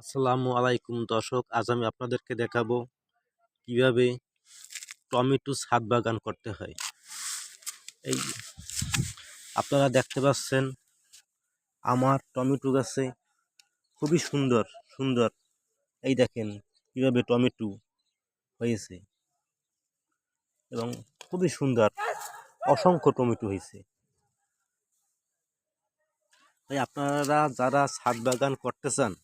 আসসালামু আলাইকুম দর্শক, আজ আমি আপনাদেরকে দেখাবো কীভাবে টমেটো ছাদ বাগান করতে হয়। এই আপনারা দেখতে পাচ্ছেন আমার টমেটো গাছে খুবই সুন্দর সুন্দর। এই দেখেন কীভাবে টমেটো হয়েছে এবং খুবই সুন্দর, অসংখ্য টমেটো হয়েছে। তাই আপনারা যারা ছাদ বাগান করতে চান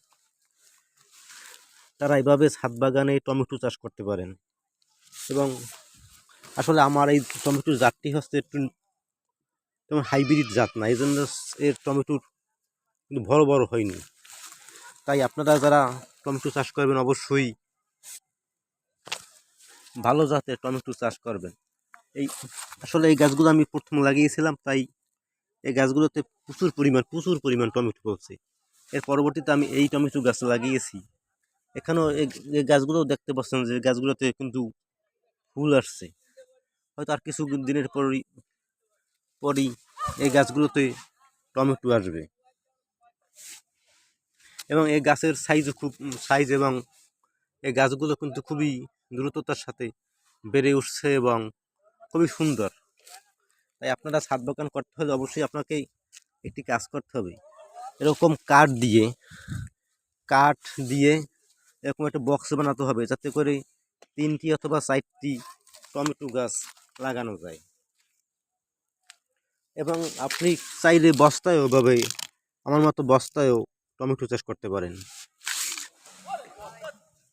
তারা এইভাবে ছাদ বাগানে টমেটো চাষ করতে পারেন। এবং আসলে আমার এই টমেটোর জাতটি হচ্ছে একটু তেমন হাইব্রিড জাত না, এই জন্য এর টমেটোর কিন্তু বড় বড় হয়নি। তাই আপনারা যারা টমেটো চাষ করবেন অবশ্যই ভালো জাতের টমেটো চাষ করবেন। এই আসলে এই গাছগুলো আমি প্রথম লাগিয়েছিলাম, তাই এই গাছগুলোতে প্রচুর পরিমাণ প্রচুর পরিমাণ টমেটো ফলছে এর পরবর্তীতে আমি এই টমেটো গাছ লাগিয়েছি। এখানেও এই গাছগুলোও দেখতে পাচ্ছেন যে গাছগুলোতে কিন্তু ফুল আসছে। হয়তো আর কিছু দিনের পরই পরই এই গাছগুলোতে টমেটো আসবে। এবং এই গাছের সাইজও খুব সাইজ এবং এই গাছগুলো কিন্তু খুবই দ্রুততার সাথে বেড়ে উঠছে এবং খুবই সুন্দর। তাই আপনারা ছাদ বাগান করতে হলে অবশ্যই আপনাকে একটি কাজ করতে হবে। এরকম কাঠ দিয়ে কাঠ দিয়ে এরকম একটা বক্স বানাতে হবে যাতে করে তিনটি অথবা চারটি টমেটো গাছ লাগানো যায়। এবং আপনি চাইলে বস্তায়ও ওভাবে, আমার মতো বস্তায়ও টমেটো চাষ করতে পারেন।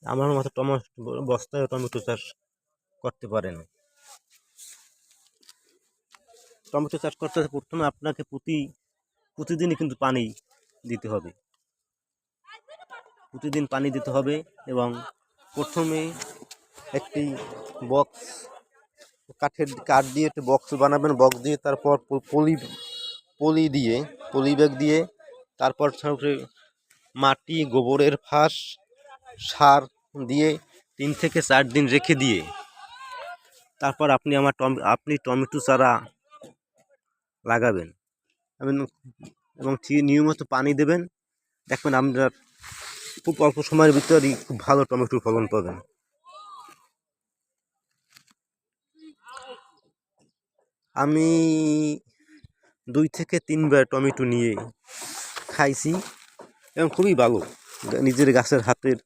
আমার মতো টমেটো, বস্তায়ও টমেটো চাষ করতে পারেন। টমেটো চাষ করতে প্রথমে আপনাকে প্রতি, প্রতিদিনই কিন্তু পানি দিতে হবে। প্রতিদিন পানি দিতে হবে এবং প্রথমে একটি বক্স, কাঠের, কাঠ দিয়ে একটি বক্স বানাবেন। বক্স দিয়ে তারপর পলি পলি দিয়ে, পলি ব্যাগ দিয়ে তারপর মাটি, গোবরের ফাঁস, সার দিয়ে তিন থেকে চার দিন রেখে দিয়ে তারপর আপনি আমার টম, আপনি টমেটো চারা লাগাবেন। এবং নিয়মিত পানি দেবেন। দেখবেন আপনার খুব অল্প সময়ের ভিতরেই খুব ভালো টমেটোর ফলন পাবেন। আমি দুই থেকে তিনবার টমেটো নিয়ে খাইছি এবং খুবই ভালো। নিজের গাছের হাতের,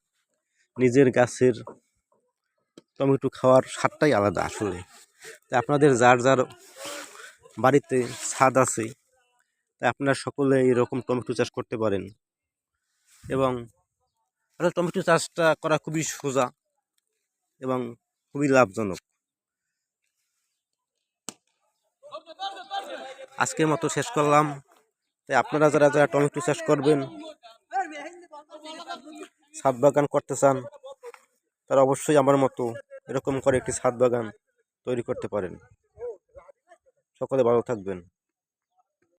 নিজের গাছের টমেটো খাওয়ার স্বাদটাই আলাদা আসলে। তাই আপনাদের যার যার বাড়িতে ছাদ আছে তাই আপনারা সকলে এরকম টমেটো চাষ করতে পারেন। এবং আসলে টমেটো চাষটা করা খুবই সোজা এবং খুবই লাভজনক। আজকের মতো শেষ করলাম। তাই আপনারা যারা যারা টমেটো চাষ করবেন, ছাদ বাগান করতে চান, তারা অবশ্যই আমার মতো এরকম করে একটি ছাদ বাগান তৈরি করতে পারেন। সকলে ভালো থাকবেন।